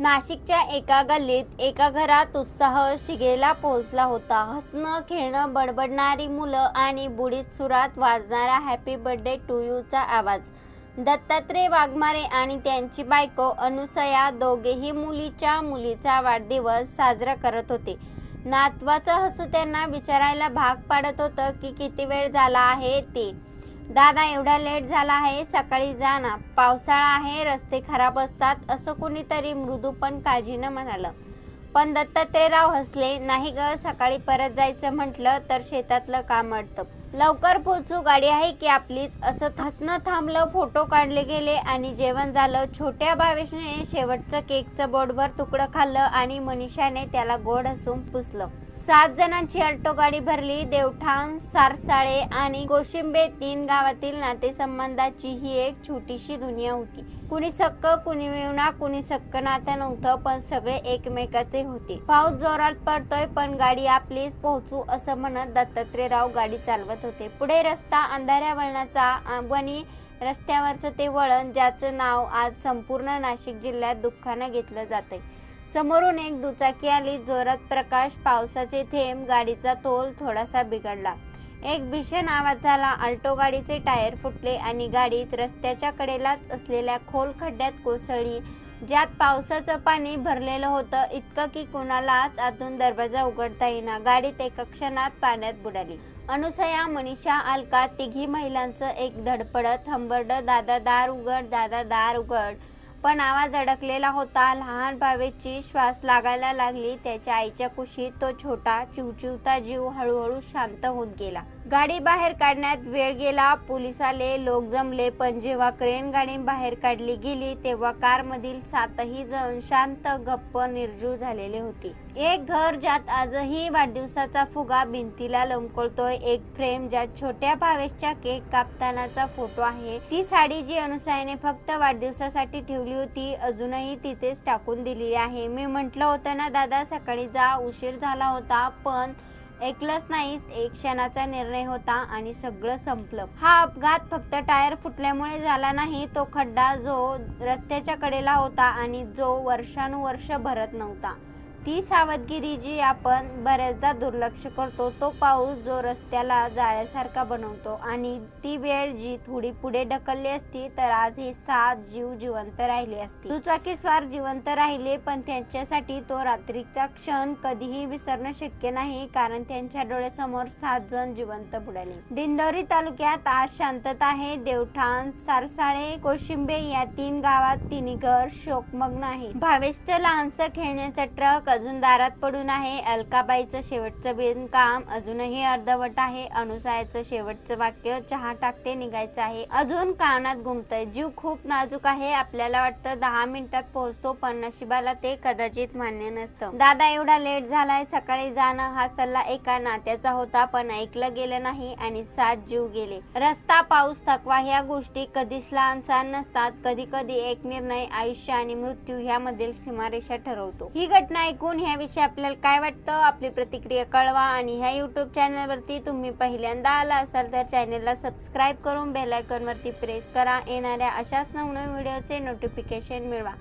नाशिकच्या एका गल्लीत एका घरात उत्साह शिगेला पोहोचला होता. हसणं खेळणं बडबडणारी मुलं आणि बुडीत सुरात वाजणारा हॅपी बर्थडे टू यूचा आवाज. दत्तात्रय वाघमारे आणि त्यांची बायको अनुसया दोघेही मुलीच्या मुलीचा वाढदिवस साजरा करत होते. नातवाचं हसू त्यांना विचारायला भाग पाडत होतं की किती वेळ झाला आहे ते. दादा एवढा लेट झाला आहे सकाळी जा ना. पावसाळा आहे रस्ते खराब असतात असं कुणीतरी मृदू पण काळजीनं म्हणालं. पण दत्तात्रेयराव हसले नाही ग सकाळी परत जायचं म्हटलं तर शेतातलं काम अडतं. लवकर पोचू गाडी आहे की आपलीच. असं हसणं थांबलं फोटो काढले गेले आणि जेवण झालं. छोट्या भावेशने शेवटचं केकचं बोर्डवर तुकडं खाल्लं आणि मनीषाने त्याला गोड हसून पुसलं. सात जणांची अल्टो गाडी भरली. देवठाण सारसाळे आणि कोशिंबे तीन गावातील नातेसंबंधाची ही एक छोटीशी दुनिया होती. कुणी सक्क कुणी मिळवणा कुणी सक्क नातं नव्हतं पण सगळे एकमेकाचे होते. पाऊस जोरात पडतोय पण गाडी आपलीच पोहोचू असं म्हणत दत्तात्रेयराव गाडी चालवत होते. पुढे रस्ता अंधाऱ्या वळणाचा आणि रस्त्यावरचं ते वळण ज्याचं नाव आज संपूर्ण नाशिक जिल्ह्यात दुःखानं घेतलं जातंय. समोरून एक दुचाकी आली. जोरात प्रकाश पावसाचे थेंब गाडीचा तोल थोडासा बिघडला. एक भीषण आवाज झाला अल्टो गाडीचे टायर फुटले आणि गाडीत रस्त्याच्या कडेलाच असलेल्या खोल खड्ड्यात कोसळली ज्यात पावसाचं पाणी भरलेलं होतं इतकं की कुणालाच आतून दरवाजा उघडता येईना. गाडीत एका क्षणात पाण्यात बुडाली. अनुसया मनीषा अलका तिघी महिलांचं एक धडपडत हंबरडं दादा दार उघड दादा दार उघड. पण आवाज अडकलेला होता. लहान भावेची श्वास लागायला लागली. त्याच्या आईच्या कुशीत तो छोटा चिवचिवता जीव हळूहळू शांत होत गेला. गाडी बाहेर काढण्यात वेळ गेला. पोलीस आले लोक जमले पण जेव्हा क्रेन गाडी बाहेर काढली गेली तेव्हा कारमधील सातही जण शांत गप्प निर्जीव झालेले होते. एक घर ज्यात आजही वाढदिवसाचा फुगा भिंतीला लोंबकळतोय. एक फ्रेम ज्यात छोट्या भावेशच्या केक कापतानाचा फोटो आहे. ती साडी जी अनुसायाने फक्त वाढदिवसासाठी ठेवली होती अजूनही तिथेच टाकून दिलेली आहे. मी म्हटलं होतं ना दादा सकाळी जा उशीर झाला होता पण ऐकलंच नाहीस. एक क्षणाचा निर्णय होता आणि सगळं संपलं. हा अपघात फक्त टायर फुटल्यामुळे झाला नाही तो खड्डा जो रस्त्याच्या कडेला होता आणि जो वर्षानुवर्ष भरत नव्हता. ती सावधगिरी जी आपण बऱ्याचदा दुर्लक्ष करतो तो पाऊस जो रस्त्याला जाळ्यासारखा बनवतो आणि ती वेळ जी थोडी पुढे ढकलली असती तर आज हे सात जीव जिवंत राहिले असते. दुचाकी स्वार जिवंत राहिले पण त्यांच्यासाठी तो रात्रीचा क्षण कधीही विसरणं शक्य नाही कारण त्यांच्या डोळ्यासमोर सात जण जिवंत बुडाले. दिंदोरी तालुक्यात आज शांतता आहे. देवठाण सारसाळे कोशिंबे या तीन गावात तिन्ही घर शोकमग्न आहे. भावेशचं लहानसं खेळण्याचा ट्रक अजून दारात पडून आहे. अलकाबाईचं शेवटचं बिनकाम. अजूनही अर्धवट आहे. अनुसायाचं शेवटचं वाक्य चहा टाकते निघायचं आहे. अजून कानात घुमतंय. जीव खूप नाजूक आहे. आपल्याला वाटतं दहा मिनिटात पोहोचतो पण नशिबाला ते कदाचित मान्य नसतं. दादा एवढा लेट झालाय. सकाळी जाणं हा सल्ला एका नात्याचा होता पण ऐकलं गेलं नाही आणि सात जीव गेले. रस्ता पाऊस थकवा ह्या गोष्टी कधीच लहानसहान नसतात. कधी कधी एक निर्णय आयुष्य आणि मृत्यू ह्यामधील सीमारेषा ठरवतो. ही घटना ऐकून ह्याविषयी आपल्याला काय वाटतं आपली प्रतिक्रिया कळवा आणि ह्या यूट्यूब चॅनलवरती तुम्ही पहिल्यांदा आला असाल तर चॅनलला सबस्क्राईब करून बेलायकॉनवरती प्रेस करा. येणाऱ्या अशाच नवनवीन व्हिडिओचे नोटिफिकेशन मिळवा.